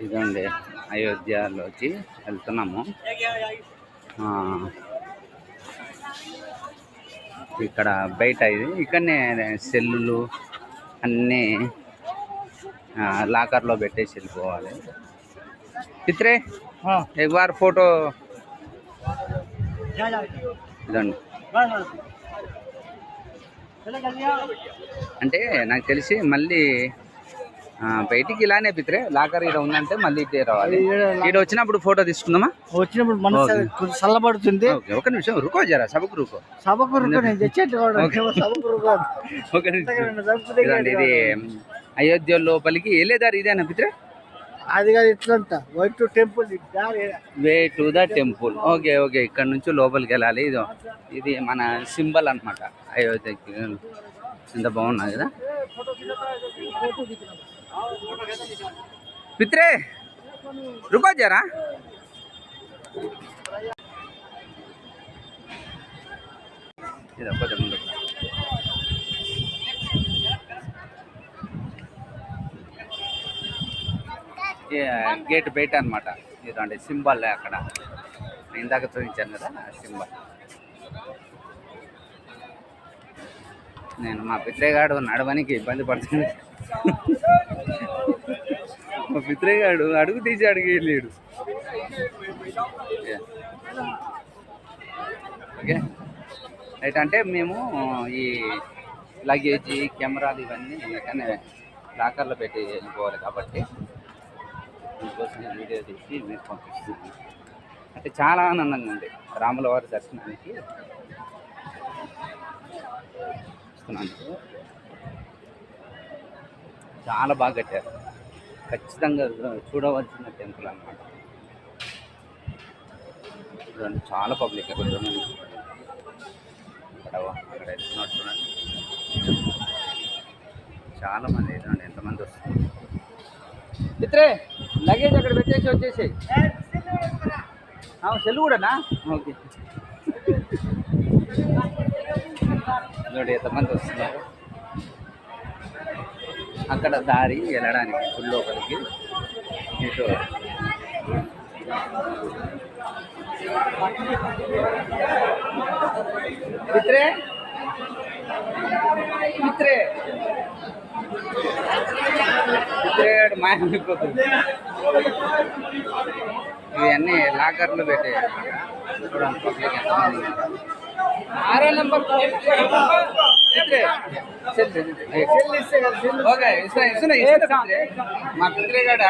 ఇదండి అయోధ్యలోకి వెళ్తున్నాము. ఇక్కడ బయట ఇది ఇక్కడనే సెల్లులు అన్నీ లాకర్లో పెట్టేసి వెళ్ళిపోవాలి. చిత్రే ఎగ్వార్ ఫోటో? ఇదండి. అంటే నాకు తెలిసి మళ్ళీ బయటికి ఇలానే పిత్రే లాకర్ ఇక్కడ ఉందంటే మళ్ళీ ఇటే రావాలి. ఇక్కడ వచ్చినప్పుడు ఫోటో తీసుకుందామా? వచ్చినప్పుడు మనసు చల్లబడుతుంది. ఒక నిమిషం రుకో జరా సభకు రుకో. సభకు నేను ఇదండి ఇది అయోధ్య లోపలికి వెళ్ళే దారి ఇదేనా పిత్రే అది కాదు ఇట్లంతా. వైట్ టెంపుల్ దారి way to the temple okay okay ఇక్కడ నుంచి లోపలికి వెళ్ళాలి. ఇది ఇది మన సింబల్ అన్నమాట. అయోధ్యకి. ఎంత బాగున్నది కదా? పిత్రే రుకో జరా. ఇది గేట్ బయట అనమాట ఇదండి సింబల్ అక్కడ. ఇందాక చూపించాను కదా సింబల్. నేను మా పిత్రేగాడు నడవనికి ఇబ్బంది పడుతుంది. మా పిత్రేగాడు అడుగు తీసి అడిగి వెళ్ళాడు. ఓకే రైట్ అంటే మేము ఈ లగేజ్ కెమెరాలు ఇవన్నీ కానీ లాకర్లో పెట్టి వెళ్ళిపోవాలి కాబట్టి దీనికోసం నేను వీడియో తీసి మీరు పంపిస్తున్నాను. అంటే చాలా ఆనందంగా ఉంది. రాముల వారి దర్శనానికి వస్తున్నాను చాలా బాగా కట్టారు. ఖచ్చితంగా చూడవలసిన టెంపుల్ అన్నమాట. చూడండి చాలా పబ్లిక్ అక్కడ చూడండి. అక్కడ అక్కడ వెళ్తున్నారు చూడండి. చాలా మంది చూడండి ఎంతమంది వస్తున్నారు. మిత్రే లగేజ్ అక్కడ పెట్టేసి వచ్చేసి సెల్ కూడానా? ఓకే. చూడండి ఎంతమంది వస్తున్నారు అక్కడ దారి వెళ్ళడానికి గుడి లోపలికి ఇటు మిత్రే మిత్రే మిత్రేగాడు మాయమైపోతుంది ఇవన్నీ లాకర్లు పెట్టే చూడండి పబ్లిక్ ఎంతమంది ఉన్నారు. ఆరో నెంబర్. మా పిత్రేగాడు